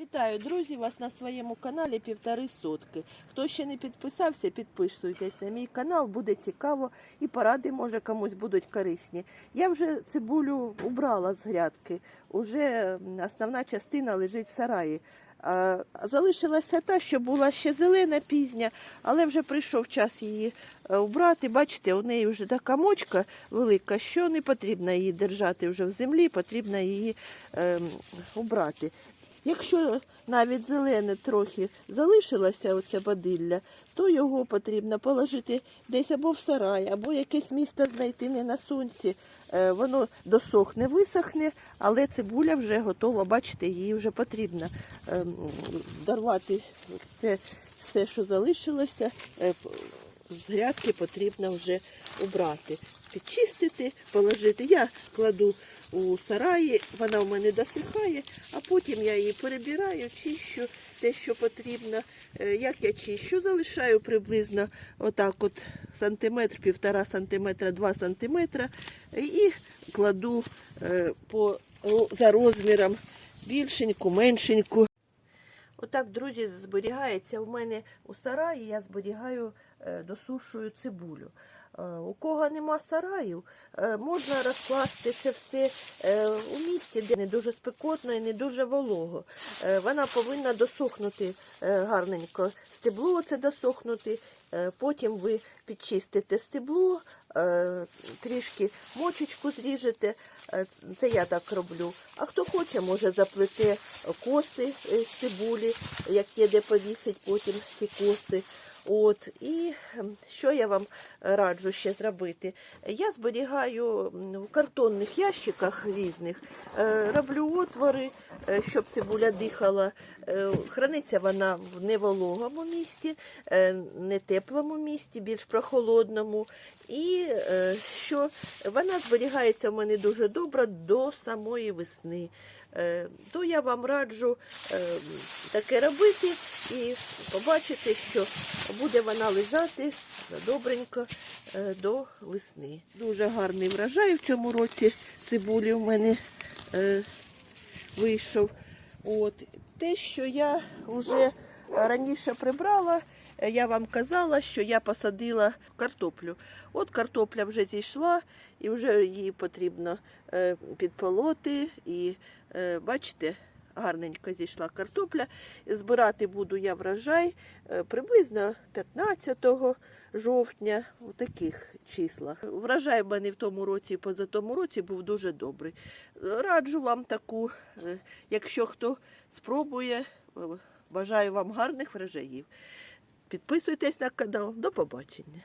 Вітаю, друзі, вас на своєму каналі Півтори Сотки. Хто ще не підписався, підписуйтесь на мій канал, буде цікаво і поради, може, комусь будуть корисні. Я вже цибулю убрала з грядки, уже основна частина лежить в сараї. Залишилася та, що була ще зелена пізня, але вже прийшов час її е, убрати. Бачите, у неї вже така мочка велика, що не потрібно її держати вже в землі, потрібно її ем, убрати. Якщо навіть зелене трохи залишилося оце бадилля, то його потрібно положити десь або в сарай, або якесь місце знайти не на сонці. Е, Воно досохне, висохне, але цибуля вже готова. Бачите, її вже потрібно ем, дорвати це все, що залишилося. З грядки потрібно вже убрати, підчистити, положити. Я кладу у сараї, вона у мене досихає, а потім я її перебираю, чищу те, що потрібно. Е, Як я чищу, залишаю приблизно отак от сантиметр, півтора сантиметра, два сантиметра і кладу е, по, за розміром більшеньку, меншеньку. Отак, друзі, зберігається у мене у сараї, я зберігаю, е, досушую цибулю. Е, У кого нема сараю, е, можна розкласти це все е, у місці, де не дуже спекотно і не дуже волого. Вона повинна досохнути гарненько. Стебло це досохнути, потім ви підчистите стебло, трішки мочечку зріжете. Це я так роблю. А хто хоче, може заплете коси з цибулі, як є де повісить потім ці коси. От і ем, що я вам раджу ще зробити? Я зберігаю в картонних ящиках різних, е, роблю отвори, е, щоб цибуля дихала. Е, Храниться вона в невологому місці, е, не теплому місці, більш прохолодному. І що вона зберігається в мене дуже добре до самої весни. Е, То я вам раджу е, таке робити і побачите, що буде вона лежати добренько е, до весни. Дуже гарний врожай в цьому році цибулі в мене вийшов. От. Те, що я вже раніше прибрала, я вам казала, що я посадила картоплю. От картопля вже зійшла, і вже її потрібно е, підполоти. І е, бачите, гарненько зійшла картопля. Збирати буду я врожай е, приблизно 15 жовтня у таких числах. Врожай в мене в тому році і позатому році був дуже добрий. Раджу вам таку, е, якщо хто спробує, е, бажаю вам гарних врожаїв. Підписуйтесь на канал. До побачення.